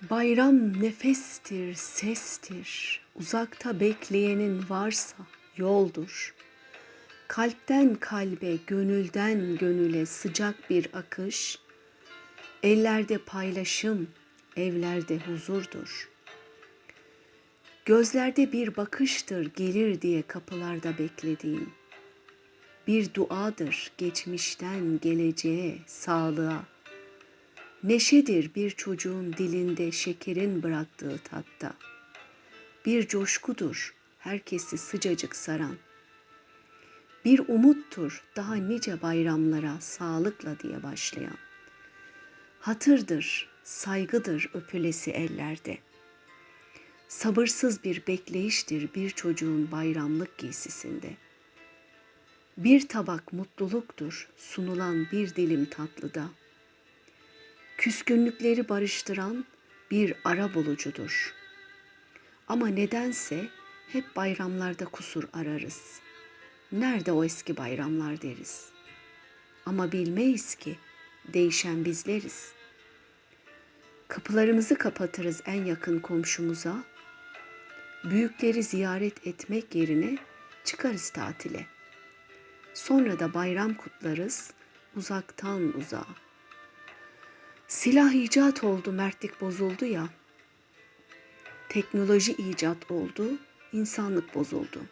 Bayram nefestir, sestir. Uzakta bekleyenin varsa yoldur. Kalpten kalbe, gönülden gönüle sıcak bir akış. Ellerde paylaşım, evlerde huzurdur. Gözlerde bir bakıştır gelir diye kapılarda beklediğim. Bir duadır geçmişten geleceğe, sağlığa. Neşedir bir çocuğun dilinde şekerin bıraktığı tatta. Bir coşkudur herkesi sıcacık saran. Bir umuttur daha nice bayramlara sağlıkla diye başlayan. Hatırdır, saygıdır öpülesi ellerde. Sabırsız bir bekleyiştir bir çocuğun bayramlık giysisinde. Bir tabak mutluluktur sunulan bir dilim tatlıda.'' Küskünlükleri barıştıran bir ara bulucudur. Ama nedense hep bayramlarda kusur ararız. Nerede o eski bayramlar deriz. Ama bilmeyiz ki değişen bizleriz. Kapılarımızı kapatırız en yakın komşumuza. Büyükleri ziyaret etmek yerine çıkarız tatile. Sonra da bayram kutlarız uzaktan uzağa. Silah icat oldu, mertlik bozuldu ya. Teknoloji icat oldu, insanlık bozuldu.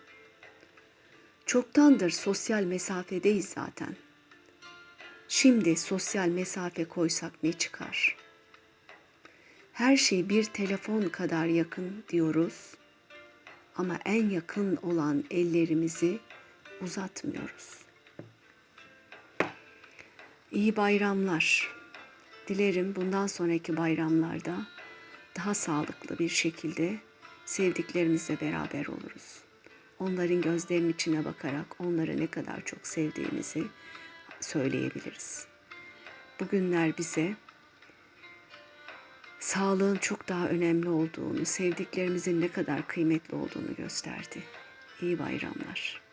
Çoktandır sosyal mesafedeyiz zaten. Şimdi sosyal mesafe koysak ne çıkar? Her şey bir telefon kadar yakın diyoruz ama en yakın olan ellerimizi uzatmıyoruz. İyi bayramlar. Dilerim bundan sonraki bayramlarda daha sağlıklı bir şekilde sevdiklerimizle beraber oluruz. Onların gözlerinin içine bakarak onları ne kadar çok sevdiğimizi söyleyebiliriz. Bugünler bize sağlığın çok daha önemli olduğunu, sevdiklerimizin ne kadar kıymetli olduğunu gösterdi. İyi bayramlar.